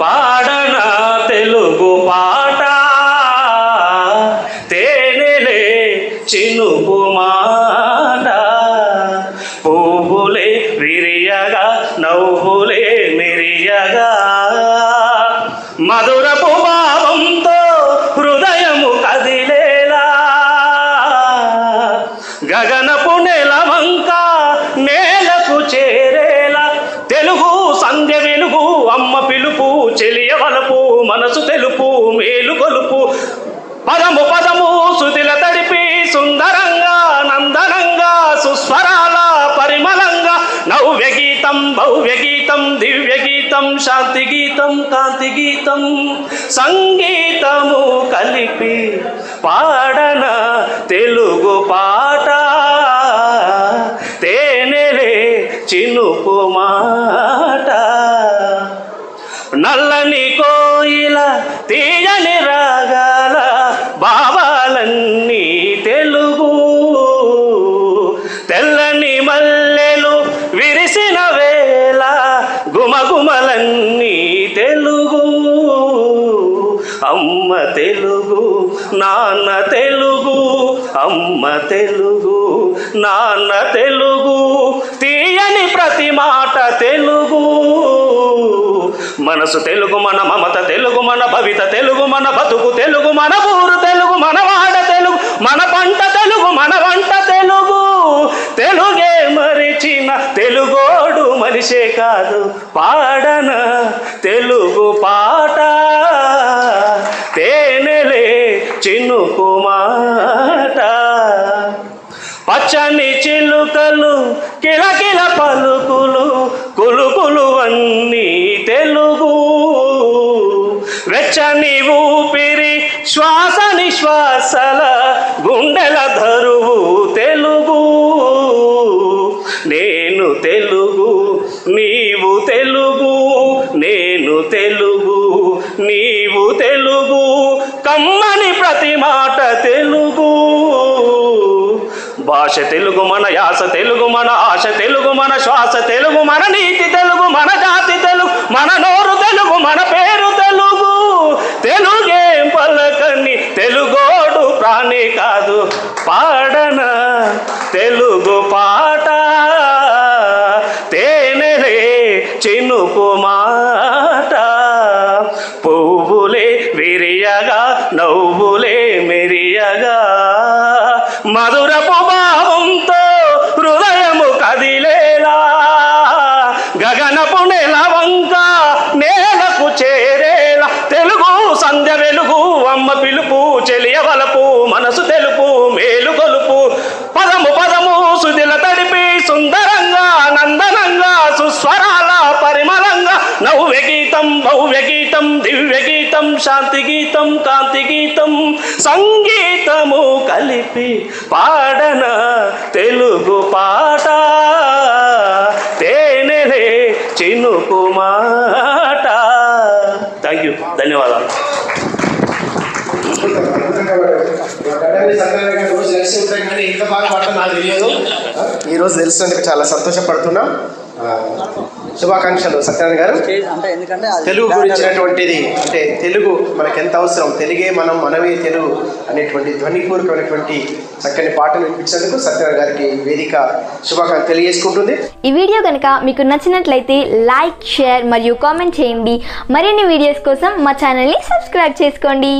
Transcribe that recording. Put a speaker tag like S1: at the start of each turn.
S1: పాడన తెలుగు పాట? తేనెలే చినుకు మాట. పువ్వులే విరియగా నవ్వులే మిరియగా. మధురపు భావంతో హృదయము కదిలేలా. గగనపు నెలవంక నేలకు చే వలపు మనసు తెలుపు మేలు కొలుపు. పదము పదము సుదిల తడిపి సుందరంగా నందనంగా సుస్వరాల పరిమళంగా. నవ్య గీతం భవ్య గీతం దివ్య గీతం శాంతి గీతం కాంతి గీతం. సంగీతము కలిపి పాడన తెలుగు పాట. తేనెలే చినుకుమా అమ్మ తెలుగు నాన్న తెలుగు అమ్మ తెలుగు నాన్న తెలుగు తీయని ప్రతి మాట తెలుగు. మనసు తెలుగు మన మమత తెలుగు మన భవిత తెలుగు మన బతుకు తెలుగు మన ఊరు తెలుగు మన వాడ తెలుగు మన పంట తెలుగు మన వంట తెలుగు. తెలుగే మరిచిన తెలుగోడు మనిషే కాదు పాడన తెలుగు పాట. చినుకు మాట పచ్చని చిలుకలు కిలకిల పలుకులు కులుకులు అన్నీ తెలుగు. వెచ్చని ఊపిరి శ్వాస నిశ్వాసల గుండెల ధరువు తెలుగు. నేను తెలుగు నీవు తెలుగు నేను తెలుగు. భాష తెలుగు మన యాస తెలుగు మన ఆశ తెలుగు మన శ్వాస తెలుగు మన నీతి తెలుగు మన జాతి తెలుగు మన నోరు తెలుగు మన పేరు తెలుగు. తెలుగేం పలకని తెలుగోడు ప్రాణి కాదు. పాడన తెలుగు పాట. తేనెలే చినుకు మాట. పువ్వులే విరియగా నవ్వులే మెరియగా. మధురపు గగనపు నెలవంక నేలకు చేరేలా తెలుగు సంధ్య వెలుగు అమ్మ పిలుపు చెలియవలపు మనసు తెలుపు మేలు గొలుపు పదము పదము సుదిల తడిపి సుందరంగా నందనంగా సుస్వరాల పరిమళంగా. నవ్య గీతం భవ్య గీతం దివ్య గీతం శాంతి గీతం కాంతి గీతం. సంగీతము కలిపి పాడన తెలుగు పాట. చినుకు మాట థ్యాంక్ యూ ధన్యవాదాలు
S2: రోజు తెలుసు బాగా నాకు తెలియదు చాలా సంతోషపడుతున్నా. శుభాకాంక్షలు సత్యనారాయణ గారు.
S3: అంటే ఎందుకంటే అది
S2: తెలుగు గురించినటువంటిది అంటే తెలుగు మనకు ఎంత అవసరం? తెలుగే మనం మనమే తెలుగు అనేటువంటి ధ్వనిపూర్వకమైనటువంటి చక్కని పాటలు వినిపించినందుకు సత్యనారాయణ గారికి వేదిక శుభాకాంక్షలు తెలియజేసుకుంటుంది.
S4: ఈ వీడియో కనుక మీకు నచ్చినట్లయితే లైక్ షేర్ మరియు కామెంట్ చేయండి. మరిన్ని వీడియోస్ కోసం మా ఛానల్ని సబ్స్క్రైబ్ చేసుకోండి.